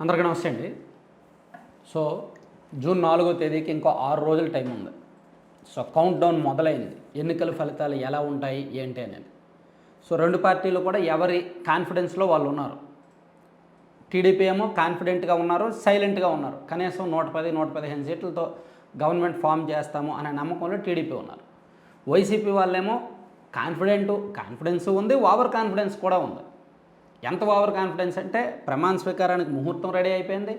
అందరికీ నమస్తే అండి. సో జూన్ నాలుగో తేదీకి ఇంకో ఆరు రోజుల టైం ఉంది. సో కౌంట్ డౌన్ మొదలైంది. ఎన్నికల ఫలితాలు ఎలా ఉంటాయి ఏంటి అనేది. సో రెండు పార్టీలు కూడా ఎవరి కాన్ఫిడెన్స్లో వాళ్ళు ఉన్నారు. టీడీపీ ఏమో కాన్ఫిడెంట్గా ఉన్నారు సైలెంట్గా ఉన్నారు. కనీసం నూట పది నూట పదిహేను సీట్లతో గవర్నమెంట్ ఫామ్ చేస్తాము అనే నమ్మకంలో టీడీపీ ఉన్నారు. వైసీపీ వాళ్ళేమో కాన్ఫిడెంట్ కాన్ఫిడెన్స్ ఉంది ఓవర్ కాన్ఫిడెన్స్ కూడా ఉంది. ఎంత ఓవర్ కాన్ఫిడెన్స్ అంటే ప్రమాణ స్వీకారానికి ముహూర్తం రెడీ అయిపోయింది.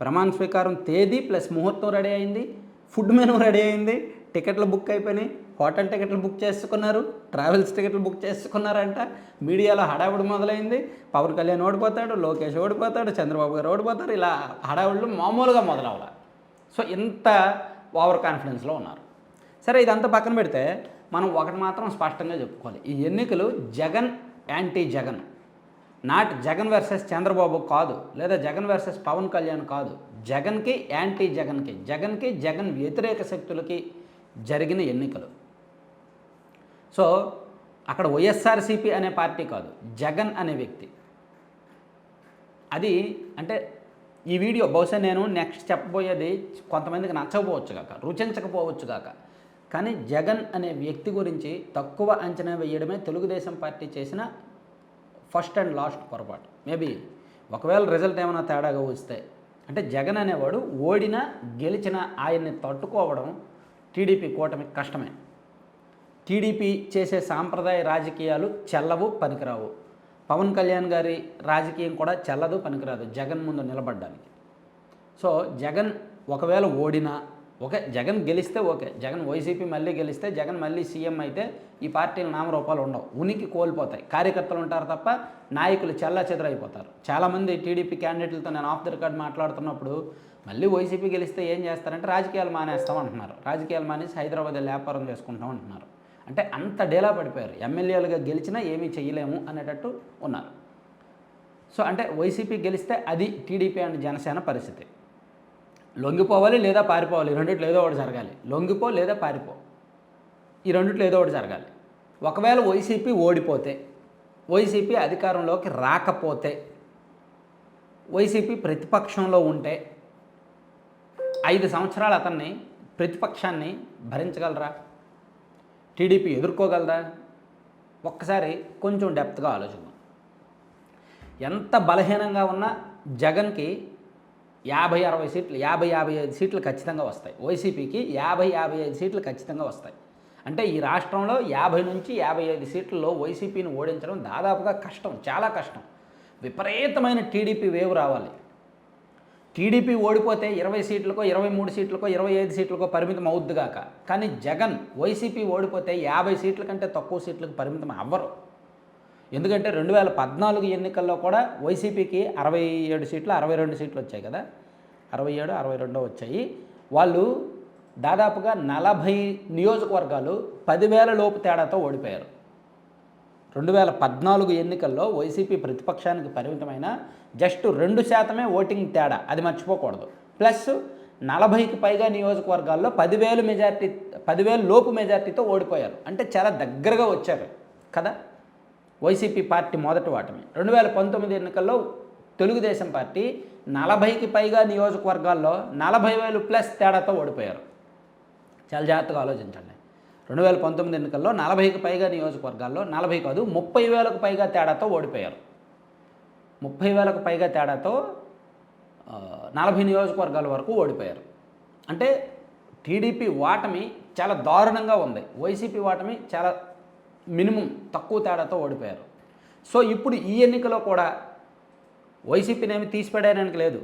ప్రమాణ స్వీకారం తేదీ ప్లస్ ముహూర్తం రెడీ అయింది. ఫుడ్ మెనూ రెడీ అయింది. టికెట్లు బుక్ అయిపోయినాయి. హోటల్ టికెట్లు బుక్ చేసుకున్నారు. ట్రావెల్స్ టికెట్లు బుక్ చేసుకున్నారంట. మీడియాలో హడావుడి మొదలైంది. పవన్ కళ్యాణ్ ఓడిపోతాడు లోకేష్ ఓడిపోతాడు చంద్రబాబు గారు ఓడిపోతారు. ఇలా హడావుళ్ళు మామూలుగా మొదలవ్వాలి. సో ఇంత ఓవర్ కాన్ఫిడెన్స్లో ఉన్నారు. సరే ఇదంతా పక్కన పెడితే మనం ఒకటి మాత్రం స్పష్టంగా చెప్పుకోవాలి. ఈ ఎన్నికలు Jagan anti Jagan. Not Jagan versus Chandrababu కాదు లేదా జగన్ వర్సెస్ పవన్ కళ్యాణ్ కాదు. జగన్కి యాంటీ జగన్కి జగన్కి జగన్ వ్యతిరేక శక్తులకి జరిగిన ఎన్నికలు. సో అక్కడ వైఎస్ఆర్సీపీ అనే పార్టీ కాదు జగన్ అనే వ్యక్తి. అది అంటే ఈ వీడియో బహుశా నేను నెక్స్ట్ చెప్పబోయేది కొంతమందికి నచ్చకపోవచ్చు కాక రుచించకపోవచ్చు కాక. కానీ జగన్ అనే వ్యక్తి గురించి తక్కువ అంచనా వేయడమే తెలుగుదేశం పార్టీ చేసిన ఫస్ట్ అండ్ లాస్ట్ పొరపాటు. మేబీ ఒకవేళ రిజల్ట్ ఏమైనా తేడాగా వస్తే. అంటే జగన్ అనేవాడు ఓడిన గెలిచిన ఆయన్ని తట్టుకోవడం టీడీపీ కూటమి కష్టమే. టీడీపీ చేసే సాంప్రదాయ రాజకీయాలు చెల్లవు పనికిరావు. పవన్ కళ్యాణ్ గారి రాజకీయం కూడా చెల్లదు పనికిరాదు జగన్ ముందు నిలబడ్డానికి. సో జగన్ ఒకవేళ ఓడినా ఓకే జగన్ గెలిస్తే ఓకే జగన్ వైసీపీ మళ్ళీ గెలిస్తే జగన్ మళ్ళీ సీఎం అయితే ఈ పార్టీల నామరూపాలు ఉండవు. ఉనికి కోల్పోతాయి. కార్యకర్తలు ఉంటారు తప్ప నాయకులు చెల్లా చెదరైపోతారు చాలామంది టీడీపీ క్యాండిడేట్లతో నేను ఆఫ్ ది రికార్డ్ మాట్లాడుతున్నప్పుడు మళ్ళీ వైసీపీ గెలిస్తే ఏం చేస్తారంటే రాజకీయాలు మానేస్తాం అంటున్నారు. రాజకీయాలు మానేసి హైదరాబాద్ వ్యాపారం చేసుకుంటాం అంటున్నారు. అంటే అంత డేలా పడిపోయారు. ఎమ్మెల్యేలుగా గెలిచినా ఏమీ చేయలేము అనేటట్టు ఉన్నారు. సో అంటే వైసీపీ గెలిస్తే అది టీడీపీ అండ్ జనసేన పరిస్థితి. లొంగిపోవాలి లేదా పారిపోవాలి? ఈ రెండిట్లో ఏదో ఒకటి జరగాలి. లొంగిపో లేదా పారిపో? ఈ రెండిట్లో ఏదో ఒకటి జరగాలి. ఒకవేళ వైసీపీ ఓడిపోతే వైసీపీ అధికారంలోకి రాకపోతే వైసీపీ ప్రతిపక్షంలో ఉంటే ఐదు సంవత్సరాలు అతన్ని ప్రతిపక్షాన్ని భరించగలరా? టీడీపీ ఎదుర్కోగలరా ఒక్కసారి కొంచెం డెప్త్గా ఆలోచిద్దాం. ఎంత బలహీనంగా ఉన్న జగన్కి యాభై అరవై సీట్లు యాభై యాభై ఐదు సీట్లు ఖచ్చితంగా వస్తాయి. వైసీపీకి యాభై యాభై ఐదు సీట్లు ఖచ్చితంగా వస్తాయి. అంటే ఈ రాష్ట్రంలో యాభై నుంచి యాభై ఐదు సీట్లలో వైసీపీని ఓడించడం దాదాపుగా కష్టం చాలా కష్టం. విపరీతమైన టీడీపీ వేవ్ రావాలి. టీడీపీ ఓడిపోతే ఇరవై సీట్లకో ఇరవై మూడు సీట్లకో ఇరవై ఐదు సీట్లకో పరిమితం అవుద్దిగాక కానీ జగన్ వైసీపీ ఓడిపోతే యాభై సీట్ల కంటే తక్కువ సీట్లకు పరిమితం అవ్వరు. ఎందుకంటే రెండు వేల పద్నాలుగు ఎన్నికల్లో కూడా వైసీపీకి అరవై ఏడు సీట్లు అరవై రెండు సీట్లు వచ్చాయి కదా. అరవై ఏడు అరవై రెండో వచ్చాయి. వాళ్ళు దాదాపుగా నలభై నియోజకవర్గాలు పదివేల లోపు తేడాతో ఓడిపోయారు. రెండు వేల పద్నాలుగు ఎన్నికల్లో వైసీపీ ప్రతిపక్షానికి పరిమితమైన జస్ట్ రెండు శాతమే ఓటింగ్ తేడా. అది మర్చిపోకూడదు. ప్లస్ నలభైకి పైగా నియోజకవర్గాల్లో పదివేలు మెజార్టీ పదివేలు లోపు మెజార్టీతో ఓడిపోయారు. అంటే చాలా దగ్గరగా వచ్చారు కదా. వైసీపీ పార్టీ మొదటి వాటమి. రెండు వేల పంతొమ్మిది ఎన్నికల్లో తెలుగుదేశం పార్టీ నలభైకి పైగా నియోజకవర్గాల్లో నలభై వేలు ప్లస్ తేడాతో ఓడిపోయారు. చాలా జాగ్రత్తగా ఆలోచించండి. రెండు వేల పంతొమ్మిది ఎన్నికల్లో నలభైకి పైగా నియోజకవర్గాల్లో నలభై కాదు ముప్పై వేలకు పైగా తేడాతో ఓడిపోయారు. ముప్పై వేలకు పైగా తేడాతో నలభై నియోజకవర్గాల వరకు ఓడిపోయారు. అంటే టీడీపీ ఓటమి చాలా దారుణంగా ఉంది. వైసీపీ ఓటమి చాలా మినిమం తక్కువ తేడాతో ఓడిపోయారు. సో ఇప్పుడు ఈ ఎన్నికలో కూడా వైసీపీని ఏమి తీసిపడేయడానికి లేదు.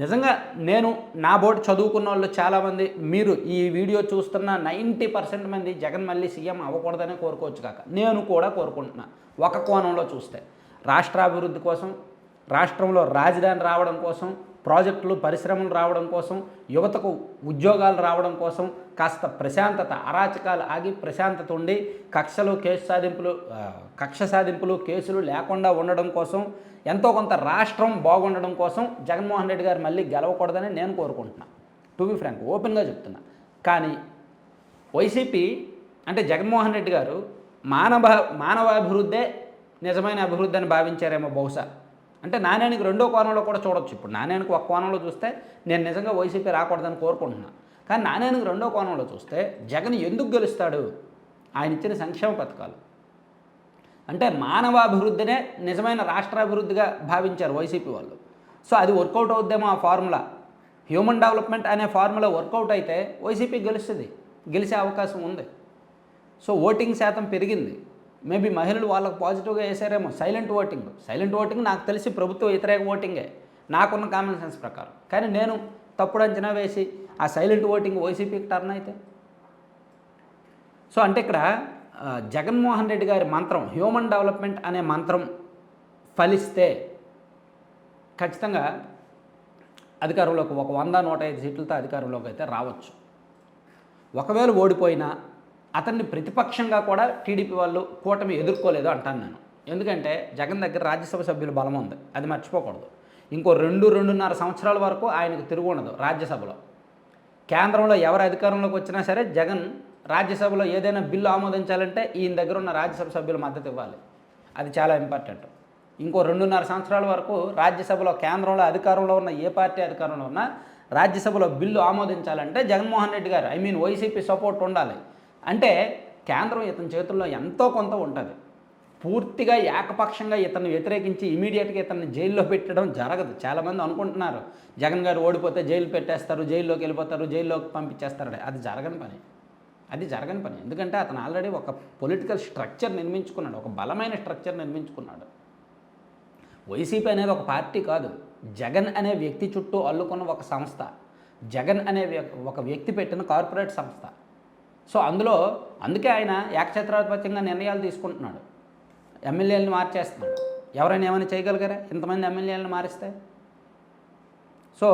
నిజంగా నేను నా బోర్డు చదువుకున్న వాళ్ళు చాలామంది మీరు ఈ వీడియో చూస్తున్న నైంటీ పర్సెంట్ మంది జగన్ మళ్ళీ సీఎం అవ్వకూడదనే కోరుకోవచ్చు కాక. నేను కూడా కోరుకుంటున్నా ఒక కోణంలో చూస్తే. రాష్ట్రాభివృద్ధి కోసం రాష్ట్రంలో రాజధాని రావడం కోసం ప్రాజెక్టులు పరిశ్రమలు రావడం కోసం యువతకు ఉద్యోగాలు రావడం కోసం కాస్త ప్రశాంతత అరాచకాలు ఆగి ప్రశాంతత ఉండి కక్షలు కేసు సాధింపులు కక్ష సాధింపులు కేసులు లేకుండా ఉండడం కోసం ఎంతో కొంత రాష్ట్రం బాగుండడం కోసం జగన్మోహన్ రెడ్డి గారు మళ్ళీ గెలవకూడదని నేను కోరుకుంటున్నా. టు బి ఫ్రాంక్ ఓపెన్గా చెప్తున్నా. కానీ వైసీపీ అంటే జగన్మోహన్ రెడ్డి గారు మానవ మానవాభివృద్ధే నిజమైన అభివృద్ధి అని భావించారేమో బహుశా. అంటే నాణ్యానికి రెండో కోణంలో కూడా చూడొచ్చు. ఇప్పుడు నాణ్యానికి ఒక కోణంలో చూస్తే నేను నిజంగా వైసీపీ రాకూడదని కోరుకుంటున్నాను కానీ నాణ్యానికి రెండో కోణంలో చూస్తే జగన్ ఎందుకు గెలుస్తాడు? ఆయన ఇచ్చిన సంక్షేమ పథకాలు. అంటే మానవాభివృద్ధినే నిజమైన రాష్ట్రాభివృద్ధిగా భావించారు వైసీపీ వాళ్ళు. సో అది వర్కౌట్ అవుద్దేమో ఆ ఫార్ములా. హ్యూమన్ డెవలప్మెంట్ అనే ఫార్ములా వర్కౌట్ అయితే వైసీపీ గెలుస్తుంది గెలిచే అవకాశం ఉంది. సో ఓటింగ్ శాతం పెరిగింది. మేబీ మహిళలు వాళ్ళకు పాజిటివ్గా వేసారేమో సైలెంట్ ఓటింగ్ సైలెంట్ ఓటింగ్ నాకు తెలిసి ప్రభుత్వ వ్యతిరేక ఓటింగే నాకున్న కామన్ సెన్స్ ప్రకారం. కానీ నేను తప్పుడు అంచనా వేసి ఆ సైలెంట్ ఓటింగ్ వైసీపీకి టర్న్ అయితే. సో అంటే ఇక్కడ జగన్మోహన్ రెడ్డి గారి మంత్రం హ్యూమన్ డెవలప్మెంట్ అనే మంత్రం ఫలిస్తే ఖచ్చితంగా అధికారంలోకి ఒక వంద నూట ఐదు సీట్లతో అధికారంలోకి అయితే రావచ్చు. ఒకవేళ ఓడిపోయినా అతన్ని ప్రతిపక్షంగా కూడా టీడీపీ వాళ్ళు కూటమి ఎదుర్కోలేదు అంటాను నేను. ఎందుకంటే జగన్ దగ్గర రాజ్యసభ సభ్యుల బలం ఉంది. అది మర్చిపోకూడదు. ఇంకో రెండు రెండున్నర సంవత్సరాల వరకు ఆయనకు తిరుగు ఉండదు రాజ్యసభలో. కేంద్రంలో ఎవరు అధికారంలోకి వచ్చినా సరే జగన్ రాజ్యసభలో ఏదైనా బిల్లు ఆమోదించాలంటే ఈయన దగ్గర ఉన్న రాజ్యసభ సభ్యుల మద్దతు ఇవ్వాలి. అది చాలా ఇంపార్టెంట్. ఇంకో రెండున్నర సంవత్సరాల వరకు రాజ్యసభలో కేంద్రంలో అధికారంలో ఉన్న ఏ పార్టీ అధికారంలో ఉన్నా రాజ్యసభలో బిల్లు ఆమోదించాలంటే జగన్మోహన్ రెడ్డి గారు ఐ మీన్ వైసీపీ సపోర్ట్ ఉండాలి. అంటే కేంద్రం ఇతని చేతుల్లో ఎంతో కొంత ఉంటుంది. పూర్తిగా ఏకపక్షంగా ఇతను వ్యతిరేకించి ఇమీడియట్గా ఇతన్ని జైల్లో పెట్టడం జరగదు. చాలామంది అనుకుంటున్నారు జగన్ గారు ఓడిపోతే జైలు పెట్టేస్తారు జైల్లోకి వెళ్ళిపోతారు జైల్లోకి పంపించేస్తారు అది జరగని పని. అది జరగని పని. ఎందుకంటే అతను ఆల్రెడీ ఒక పొలిటికల్ స్ట్రక్చర్ నిర్మించుకున్నాడు ఒక బలమైన స్ట్రక్చర్ నిర్మించుకున్నాడు. వైసీపీ అనేది ఒక పార్టీ కాదు. జగన్ అనే వ్యక్తి చుట్టూ అల్లుకున్న ఒక సంస్థ. జగన్ అనే ఒక వ్యక్తి పెట్టిన కార్పొరేట్ సంస్థ. సో అందులో అందుకే ఆయన ఏకఛత్రాధిపత్యంగా నిర్ణయాలు తీసుకుంటున్నాడు. ఎమ్మెల్యేలను మార్చేస్తున్నాడు. ఎవరైనా ఏమైనా చేయగలిగారా? ఇంతమంది ఎమ్మెల్యేలను మారిస్తే? సో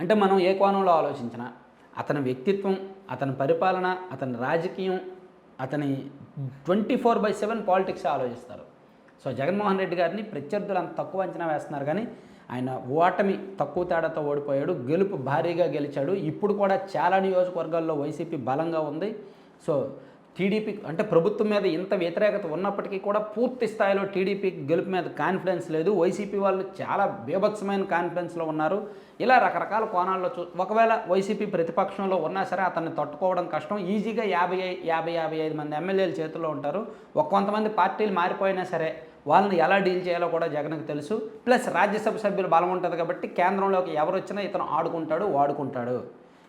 అంటే మనం ఏ కోణంలో ఆలోచించినా అతని వ్యక్తిత్వం అతని పరిపాలన అతని రాజకీయం అతని twenty four by seven politics ఆలోచిస్తారు. సో జగన్మోహన్ రెడ్డి గారిని ప్రత్యర్థులు అంత తక్కువ అంచనా వేస్తున్నారు. కానీ ఆయన ఓటమి తక్కువ తేడాతో ఓడిపోయాడు. గెలుపు భారీగా గెలిచాడు. ఇప్పుడు కూడా చాలా నియోజకవర్గాల్లో వైసీపీ బలంగా ఉంది. సో టీడీపీ అంటే ప్రభుత్వం మీద ఇంత వ్యతిరేకత ఉన్నప్పటికీ కూడా పూర్తి స్థాయిలో టీడీపీ గెలుపు మీద కాన్ఫిడెన్స్ లేదు. వైసీపీ వాళ్ళు చాలా బీభత్సమైన కాన్ఫిడెన్స్లో ఉన్నారు. ఇలా రకరకాల కోణాల్లో చూ ఒకవేళ వైసీపీ ప్రతిపక్షంలో ఉన్నా సరే అతన్ని తట్టుకోవడం కష్టం. ఈజీగా యాభై యాభై యాభై ఐదు మంది ఎమ్మెల్యేలు చేతుల్లో ఉంటారు. ఒక కొంతమంది పార్టీలు మారిపోయినా సరే వాళ్ళని ఎలా డీల్ చేయాలో కూడా జగన్కి తెలుసు. ప్లస్ రాజ్యసభ సభ్యులు బలం ఉంటుంది కాబట్టి కేంద్రంలోకి ఎవరు వచ్చినా ఇతను ఆడుకుంటాడు వాడుకుంటాడు.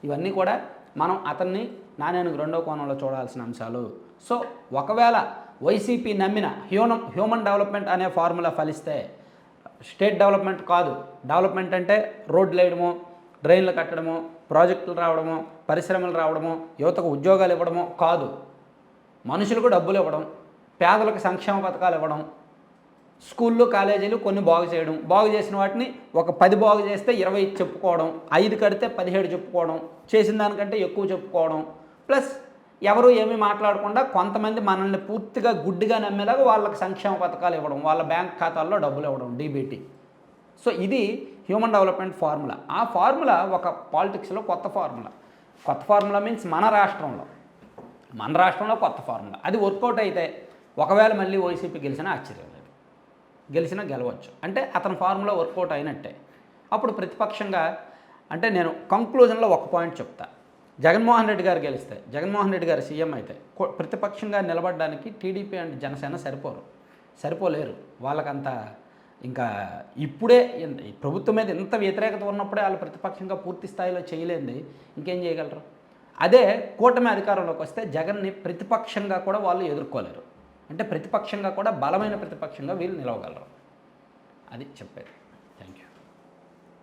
ఇవన్నీ కూడా మనం అతన్ని నాణ్యానికి రెండో కోణంలో చూడాల్సిన అంశాలు. సో ఒకవేళ వైసీపీ నమ్మిన హ్యూమన్ హ్యూమన్ డెవలప్మెంట్ అనే ఫార్ములా ఫలిస్తే స్టేట్ డెవలప్మెంట్ కాదు. డెవలప్మెంట్ అంటే రోడ్లు వేయడము డ్రైన్లు కట్టడము ప్రాజెక్టులు రావడము పరిశ్రమలు రావడము యువతకు ఉద్యోగాలు ఇవ్వడము కాదు. మనుషులకు డబ్బులు ఇవ్వడం పేదలకు సంక్షేమ పథకాలు ఇవ్వడం స్కూళ్ళు కాలేజీలు కొన్ని బాగు చేయడం. బాగు చేసిన వాటిని ఒక పది బాగు చేస్తే ఇరవై చెప్పుకోవడం ఐదు కడితే పదిహేడు చెప్పుకోవడం చేసిన దానికంటే ఎక్కువ చెప్పుకోవడం. ప్లస్ ఎవరు ఏమీ మాట్లాడకుండా కొంతమంది మనల్ని పూర్తిగా గుడ్డిగా నమ్మేలాగా వాళ్ళకి సంక్షేమ పథకాలు ఇవ్వడం వాళ్ళ బ్యాంక్ ఖాతాల్లో డబ్బులు ఇవ్వడం డీబీటీ. సో ఇది హ్యూమన్ డెవలప్మెంట్ ఫార్ములా. ఆ ఫార్ములా ఒక పాలిటిక్స్లో కొత్త ఫార్ములా. కొత్త ఫార్ములా మీన్స్ మన రాష్ట్రంలో. మన రాష్ట్రంలో కొత్త ఫార్ములా. అది వర్కౌట్ అయితే ఒకవేళ మళ్ళీ వైసీపీ గెలిచినా ఆశ్చర్యం గెలిచినా గెలవచ్చు. అంటే అతని ఫార్ములా వర్కౌట్ అయినట్టే. అప్పుడు ప్రతిపక్షంగా అంటే నేను కంక్లూజన్లో ఒక పాయింట్ చెప్తా. జగన్మోహన్ రెడ్డి గారు గెలిస్తే జగన్మోహన్ రెడ్డి గారు సీఎం అయితే ప్రతిపక్షంగా నిలబడడానికి టీడీపీ అండ్ జనసేన సరిపోరు. సరిపోలేరు. వాళ్ళకంత ఇంకా ఇప్పుడే ప్రభుత్వం మీద ఇంత వ్యతిరేకత ఉన్నప్పుడే వాళ్ళు ప్రతిపక్షంగా పూర్తి స్థాయిలో చేయలేంది. ఇంకేం చేయగలరు? అదే కూటమి అధికారంలోకి వస్తే జగన్ని ప్రతిపక్షంగా కూడా వాళ్ళు ఎదుర్కోలేరు. అంటే ప్రతిపక్షంగా కూడా బలమైన ప్రతిపక్షంగా వీళ్ళు నిలవగలరు. అది చెప్పేది. Thank you